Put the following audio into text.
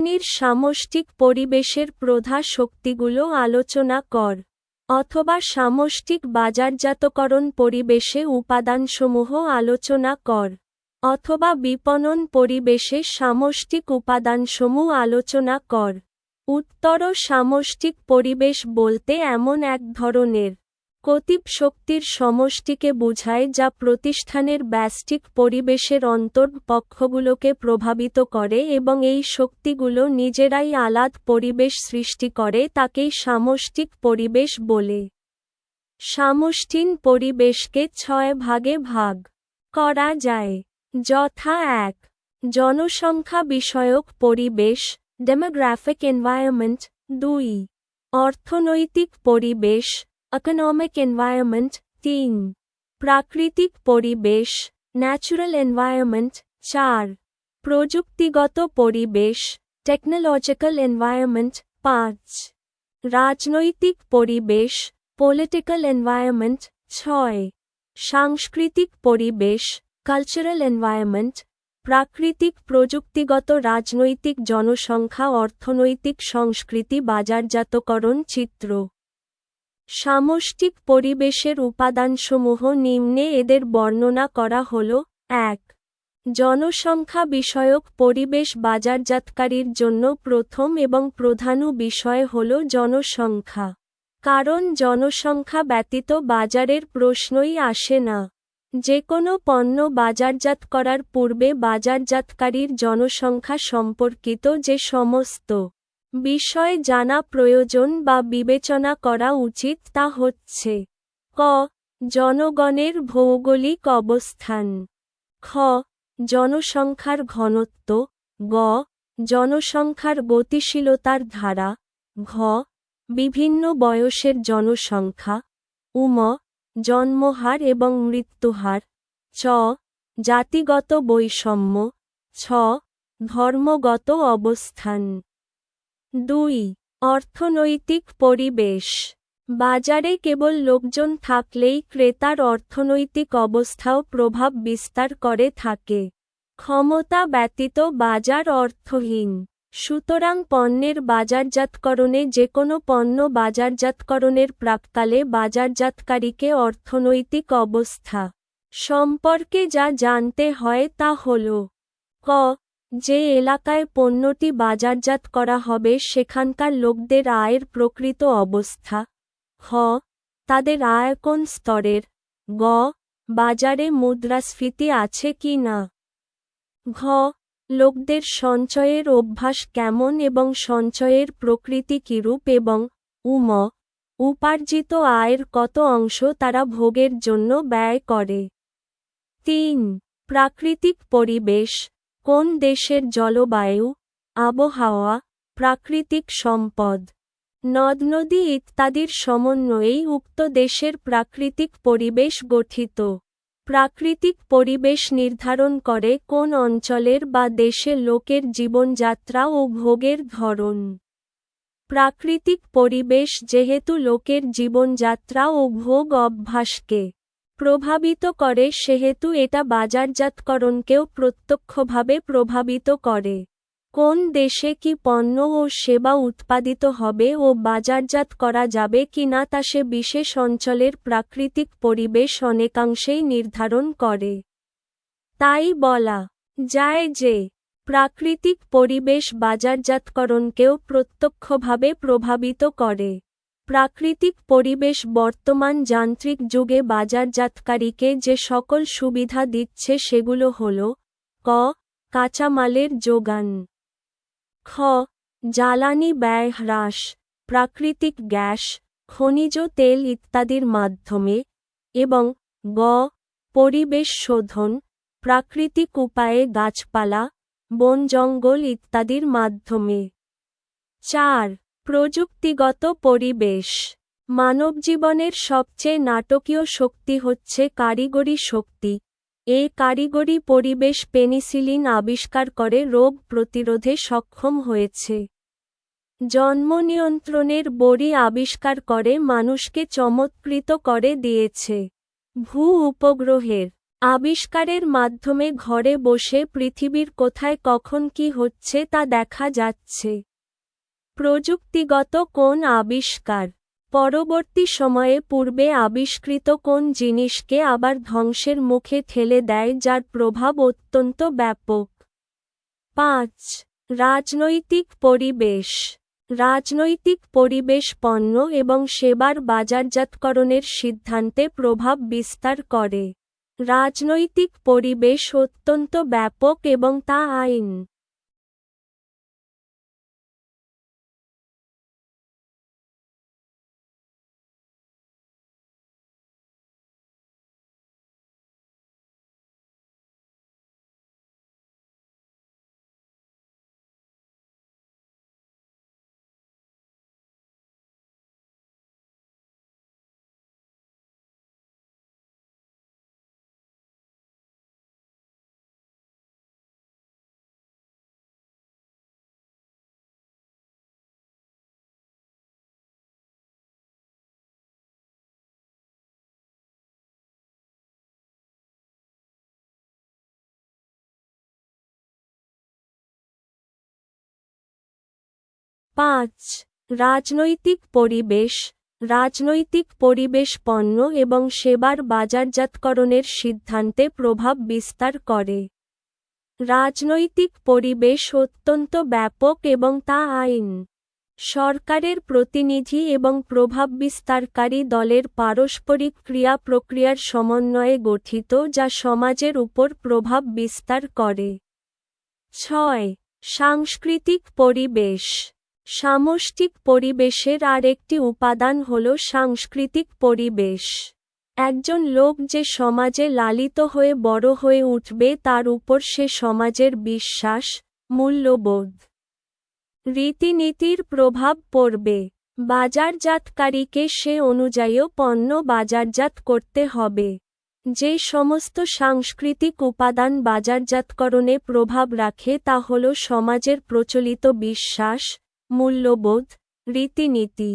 নির সামষ্টিক পরিবেশের প্রধা শক্তিগুলো আলোচনা কর, অথবা সামষ্টিক বাজারজাতকরণ পরিবেশে উপাদানসমূহ আলোচনা কর, অথবা বিপণন পরিবেশে সামষ্টিক উপাদানসমূহ আলোচনা কর। উত্তর সামষ্টিক পরিবেশ বলতে এমন এক ধরনের কতিপ শক্তির সমষ্টিকে বোঝায় যা প্রতিষ্ঠানের ব্যষ্টিক পরিবেশের অন্তর্পক্ষগুলোকে প্রভাবিত করে এবং এই শক্তিগুলো নিজেরাই আলাদ পরিবেশ সৃষ্টি করে তাকেই সামষ্টিক পরিবেশ বলে। সামষ্টিন পরিবেশকে ছয় ভাগে ভাগ করা যায়। যথা এক, জনসংখ্যা বিষয়ক পরিবেশ ডেমোগ্রাফিক এনভায়রনমেন্ট দুই, অর্থনৈতিক পরিবেশ। ইকোনমিক এনভায়রনমেন্ট তিন প্রাকৃতিক পরিবেশ ন্যাচুরাল এনভায়রনমেন্ট চার প্রযুক্তিগত পরিবেশ টেকনোলজিক্যাল এনভায়রনমেন্ট পাঁচ রাজনৈতিক পরিবেশ পলিটিক্যাল এনভায়রনমেন্ট ছয় সাংস্কৃতিক পরিবেশ কালচারাল এনভায়রনমেন্ট প্রাকৃতিক প্রযুক্তিগত রাজনৈতিক জনসংখ্যা অর্থনৈতিক সংস্কৃতি বাজারজাতকরণ চিত্র সামষ্টিক পরিবেশের উপাদানসমূহ নিম্নে এদের বর্ণনা করা হল, এক, জনসংখ্যা বিষয়ক পরিবেশ বাজারজাতকারীর জন্য প্রথম এবং প্রধান বিষয় হল জনসংখ্যা। কারণ জনসংখ্যা ব্যতীত বাজারের প্রশ্নই আসে না। যে কোনো পণ্য বাজারজাত করার পূর্বে বাজারজাতকারীর জনসংখ্যা সম্পর্কিত যে সমস্ত বিষয় জানা প্রয়োজন বা বিবেচনা করা উচিত তা হচ্ছে ক, জনগণের ভৌগোলিক অবস্থান। খ, জনসংখ্যার ঘনত্ব। গ, জনসংখ্যার গতিশীলতার ধারা। ঘ, বিভিন্ন বয়সের জনসংখ্যা। উম জন্মহার এবং মৃত্যুহার। চ, জাতিগত বৈষম্য। ছ, ধর্মগত অবস্থান। দুই, অর্থনৈতিক পরিবেশ। বাজারে কেবল লোকজন থাকলেই ক্রেতার অর্থনৈতিক অবস্থাও প্রভাব বিস্তার করে থাকে। ক্ষমতা ব্যতীত বাজার অর্থহীন। সুতরাং পণ্যের বাজারজাতকরণে যে কোনো পণ্য বাজারজাতকরণের প্রাককালে বাজারজাতকারীকে অর্থনৈতিক অবস্থা সম্পর্কে যা জানতে হয় তা হল, ক যে এলাকায় পণ্যটি বাজারজাত করা হবে সেখানকার লোকদের আয়ের প্রকৃত অবস্থা। খ তাদের আয় কোন স্তরের? গ, বাজারে মুদ্রাস্ফীতি আছে কি না? ঘ, লোকদের সঞ্চয়ের অভ্যাস কেমন এবং সঞ্চয়ের প্রকৃতি কিরূপ এবং উম, উপার্জিত আয়ের কত অংশ তারা ভোগের জন্য ব্যয় করে? তিন, প্রাকৃতিক পরিবেশ। কোন দেশের জলবায়ু, আবহাওয়া, প্রাকৃতিক সম্পদ নদ নদী ইত্যাদির সমন্বয়েই উক্ত দেশের প্রাকৃতিক পরিবেশ গঠিত, প্রাকৃতিক পরিবেশ নির্ধারণ করে কোন অঞ্চলের বা দেশের লোকের জীবনযাত্রা ও ভোগের ধরন, প্রাকৃতিক পরিবেশ যেহেতু লোকের জীবনযাত্রা ও ভোগ অভ্যাসকে প্রভাবিত করে সেহেতু এটা বাজারজাতকরণকেও প্রত্যক্ষভাবে প্রভাবিত করে। কোন দেশে কি পণ্য ও সেবা উৎপাদিত হবে ও বাজারজাত করা যাবে কিনা তা সে বিশেষ অঞ্চলের প্রাকৃতিক পরিবেশ অনেকাংশেই নির্ধারণ করে। তাই বলা যায় যে, প্রাকৃতিক পরিবেশ বাজারজাতকরণকেও প্রত্যক্ষভাবে প্রভাবিত করে। প্রাকৃতিক পরিবেশ বর্তমান যান্ত্রিক যুগে বাজারজাতকারীকে যে সকল সুবিধা দিচ্ছে সেগুলো হল, ক, কাঁচামালের যোগান, খ, জ্বালানি ব্যয় হ্রাস, প্রাকৃতিক গ্যাস, খনিজ তেল ইত্যাদির মাধ্যমে, এবং গ, পরিবেশ শোধন, প্রাকৃতিক উপায়ে গাছপালা, বন জঙ্গল ইত্যাদির মাধ্যমে। চার প্রযুক্তিগত পরিবেশ। মানবজীবনের সবচেয়ে নাটকীয় শক্তি হচ্ছে কারিগরি শক্তি। এ কারিগরি পরিবেশ পেনিসিলিন আবিষ্কার করে রোগ প্রতিরোধে সক্ষম হয়েছে। জন্ম নিয়ন্ত্রণের বড়ি আবিষ্কার করে মানুষকে চমৎকৃত করে দিয়েছে। ভূ উপগ্রহের আবিষ্কারের মাধ্যমে ঘরে বসে পৃথিবীর কোথায় কখন কি হচ্ছে তা দেখা যাচ্ছে। প্রযুক্তিগত কোন আবিষ্কার। পরবর্তী সময়ে পূর্বে আবিষ্কৃত কোন জিনিসকে আবার ধ্বংসের মুখে ঠেলে দেয়, যার প্রভাব অত্যন্ত ব্যাপক। পাঁচ, রাজনৈতিক পরিবেশ। রাজনৈতিক পরিবেশ পণ্য এবং সেবার বাজারজাতকরণের সিদ্ধান্তে প্রভাব বিস্তার করে। রাজনৈতিক পরিবেশ অত্যন্ত ব্যাপক এবং তা আইন পাঁচ, রাজনৈতিক পরিবেশ রাজনৈতিক পরিবেশ পণ্য এবং সেবার বাজারজাতকরণের সিদ্ধান্তে প্রভাব বিস্তার করে। রাজনৈতিক পরিবেশ অত্যন্ত ব্যাপক এবং তা আইন, সরকারের প্রতিনিধি এবং প্রভাব বিস্তারকারী দলের পারস্পরিক ক্রিয়া প্রক্রিয়ার সমন্বয়ে গঠিত যা সমাজের উপর প্রভাব বিস্তার করে। ছয়, সাংস্কৃতিক পরিবেশ। সামষ্টিক পরিবেশের আর একটি উপাদান হল সাংস্কৃতিক পরিবেশ। একজন লোক যে সমাজে লালিত হয়ে বড় হয়ে উঠবে তার উপর সে সমাজের বিশ্বাস, মূল্যবোধ, রীতিনীতির প্রভাব পড়বে। বাজারজাতকারীকে সে অনুযায়ীও পণ্য বাজারজাত করতে হবে। যে সমস্ত সাংস্কৃতিক উপাদান বাজারজাতকরণে প্রভাব রাখে তা হল সমাজের প্রচলিত বিশ্বাস মূল্যবোধ রীতিনীতি।